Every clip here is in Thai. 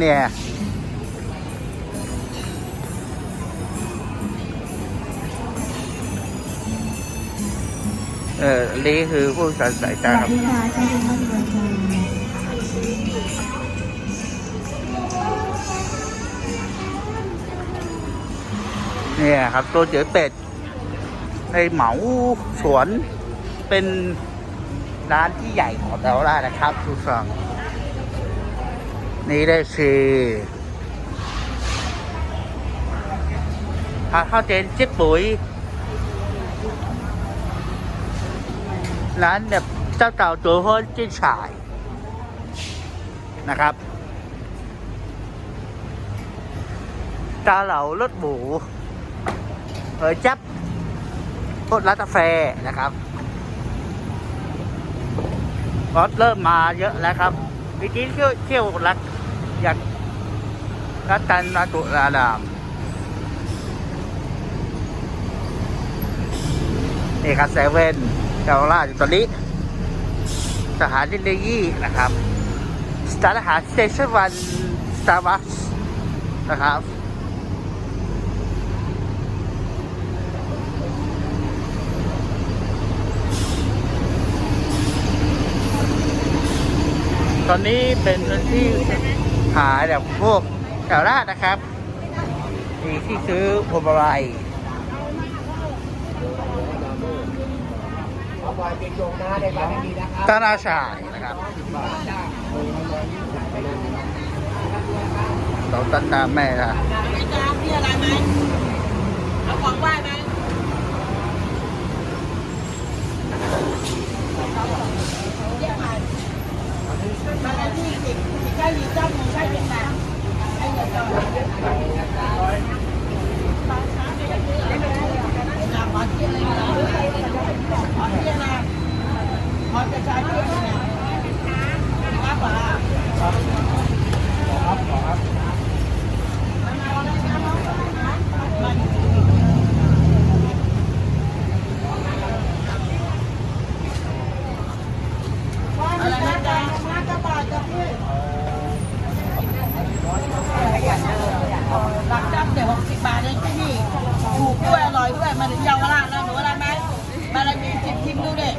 เนี่ยเอออันนี้คือผู้สายสายตาครับเนี่ยครับตัวเจ๋อเป็ดในเหมาสวนเป็นร้านที่ใหญ่ของเราได้นะครับทุกฝั่งนี่ นี่ได้คือพาข้าวเจนเจ๊ปุ๋ย ร้านแบบเจ้าเก่าตัวเฮ้ยจิ้นฉาย นะครับกาเหลารสหมูเออจับพดร้านกาแฟนะครับรถเริ่มมาเยอะแล้วครับวิธีเที่ยวเที่ยวรัก ยากรัตันนาตุลารามนี่ครับเซเว่นเจ้าล่าอยู่ตอนนี้สถานเทคโนโลยี่นะครับ สถานอาหารสเตชันวันสตาร์บัคนะครับตอนนี้เป็นพื้นที่ ขายแบบพวกแถวราชนะครับ มีที่ซื้อพวงมาลัยตานาชายนะครับเราตัดตามแม่ละอาจารย์มีอะไรไหมเอาของไหว้ไหมมาแล้วที่สิบสิบเก้าน งใช่เป็นแบบไอ้เด็กเราขอเที่ยวเลยนะขอเที่ยวนะขอจะใช้เที่ยวนะครับป่ะ อะไรนะจ๊ะน้ำกระป๋าจะพี่หลักจับเดี๋ยวหกสิบบาทเองที่นี่ถูกด้วยอร่อยด้วยมาถึงเยาวราชแล้วหนูอะไรไหมมาเลยมีชิมชิมดูดิ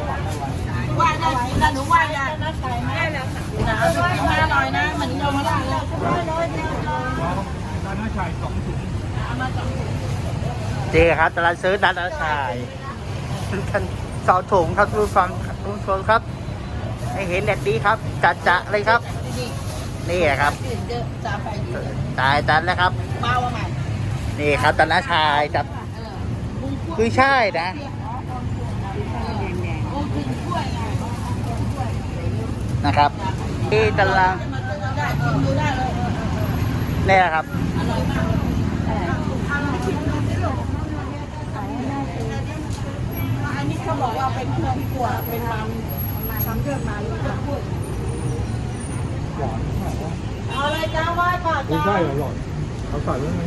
ว่าได้กินแล้วหนูว่าได้นะใส่ไหมนะเอาไปกินมาอร่อยนะมาถึงเยาวราชแล้วร้อยเดียว เอามาสองถุงเจครับตลาดซื้อตลาดชายท่านสองถุงครับทุกฟังทุกคนครับ ให้เห็นแบบนี้ครับ จัดจะเลยครับ นี่นี่ครับตื่นเยอะจามไปดีตายตันแล้วครับเบาอะไหมนี่ครับตลาดชายจับเออบุ้งกล้วยคือใช่นะบุ้งถึงกล้วยไงนะครับที่ตลาดมาซื้อได้ชิมดูได้เลยเนี่ยครับ อันนี้เขาบอกว่าเป็นเครื่องขั่วเป็นมันทำเครื่องมาหรือเครื่องพูดเอาอะไรจ้าไหว้ป่าไม่จ้าใช่หรอร่อยเขาใส่ไว้ไหม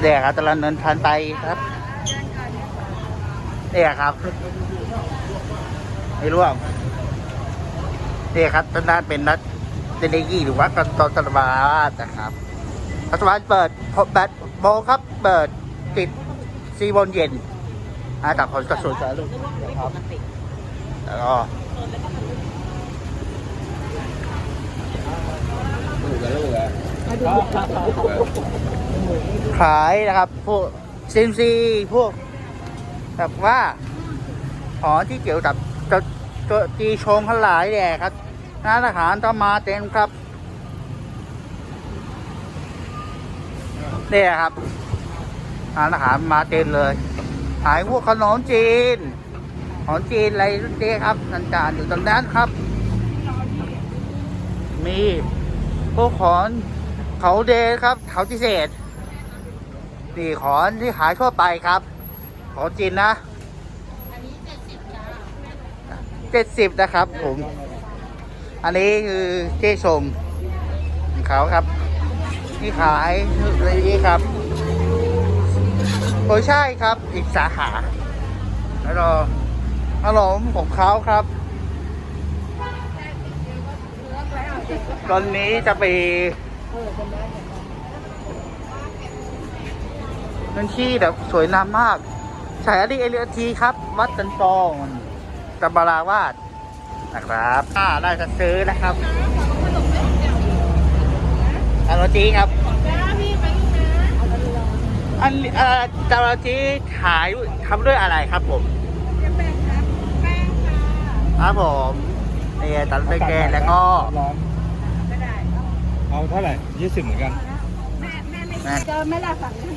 เนี่ยครับตลาดเนินพันไปครับเนี่ยครับ ไม่ร่วงเนี่ยครับตอนนั้นเป็นนัด เดนยี่หรือว่ากตตลาดนะครับรัฐบาลเปิดแบตโมงครับ เปิดปิดสี่โมงเย็นอาจากผลกระสุนสารลูกนะครับแล้วก็ขายนะครับ พวกซิมซีพวกแบบว่าของที่เกี่ยวกับจะจะตีชงทั้งหลายแหละครับ ร้านอาหารต้องมาเต็มครับเนี่ยครับร้านอาหารมาเต็มเลยขายพวกขนมจีนของจีนอะไรเนี่ยครับต่างๆอยู่ตรงนั้นครับ มีพวกของเขาเดย์ครับเขาพิเศษนี่ของที่ขายทั่วไปครับ ของจีนนะเจ็ดสิบนะครับผม อันนี้คือเจ๊ชมของเขาครับ ที่ขายอะไรนี้ครับโอ้ใช่ครับอีกสาขาแล้วก็ขนมของเขาครับ ตอนนี้จะไปเป็นที่แบบสวยงามมาก สายอดีเอเลียทีครับ วัดจันทองตำบาราวาด นะครับอ่าได้จะซื้อนะครับอันโรจีครับอันเอ่อจาราจีขายทำด้วยอะไรครับผมครับผมเนี่ยตัดเป็นแกนแล้วก็ร้อนเอาเท่าไหร่ยี่สิบเหมือนกันเจอไหม่ล่ะฝั่งข้าง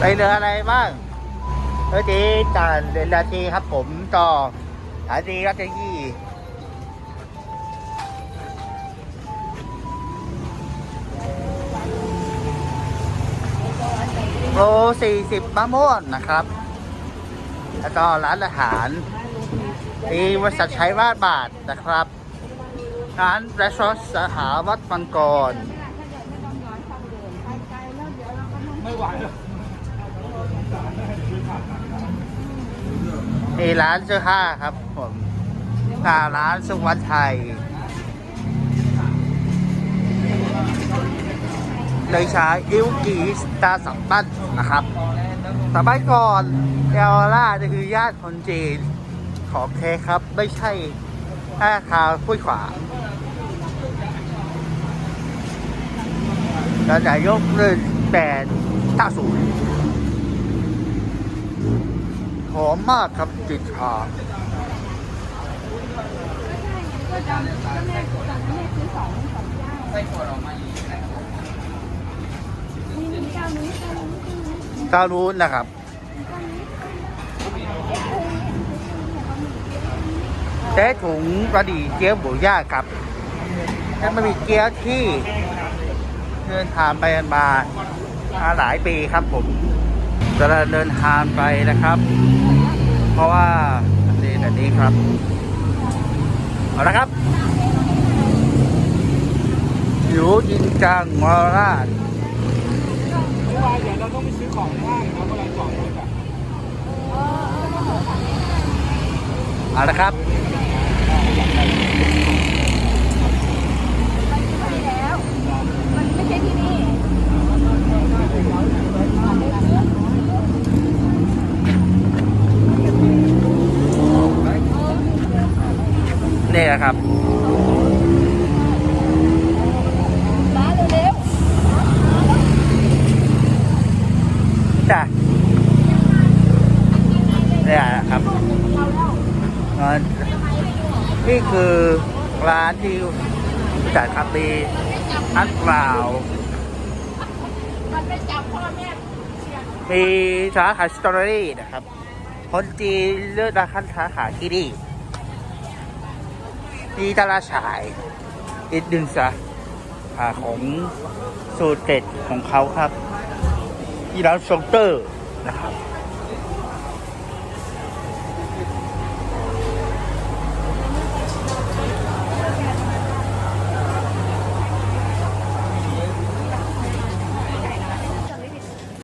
ในอะไปเรืออะไรบ้างเมื่อกี้จานเรนาทีครับผมต่อสายดีรัชยีโลสี่สิบมะม่วงนะครับ แล้วก็ร้านอาหารมีบริษัทใช้วาดบาทนะครับ ร้านรีสอร์ทสาขาวัดมังกร ไม่ไหวแล้ว มีร้านเสื้อผ้าครับ ผมอ่าร้านสุวรรณไทยเลยใช้อิวกีสตาสัมปันนะครับสมัยก่อนเอลล่าจะคือย่านคนจีน ของเทครับไม่ใช่แค่คาวพุ้ยขวางเราจะยกเรื่องแบรนด์ต้าสูนห อมมากครับกลิ่นชาเจ้ารู้นะครับเจ๊ถุงกระดี่เกี๊ยวหมูย่าครับแล้วมันมีเกี๊ยวที่เดินทางไปกันมาหลายปีครับผมจะเดินทางไปนะครับ เพราะว่านี่แบบนี้ครับ เอาละครับอยู่จริงจังมอราชเมื่อวานเดี๋ยวเราต้องไปซื้อของในห้างครับเมื่อไรจอดรถอะเอาละครับ มันไม่ใช่ที่นี่ นี่แหละครับร้านเร็วจ้ะนี่แหละครับอ่านี่คือร้านที่จัดครับมีอันเปล่ามันไปจับพ่อแม่มีสาขาสตรอเบอรี่นะครับ คนจีนเลือกราคาสาขาที่นี่ ทีตลาดฉายอีกหนึ่งสาของสูตรเด็ดของเขาครับ ที่ร้านซงเตอร์นะครับ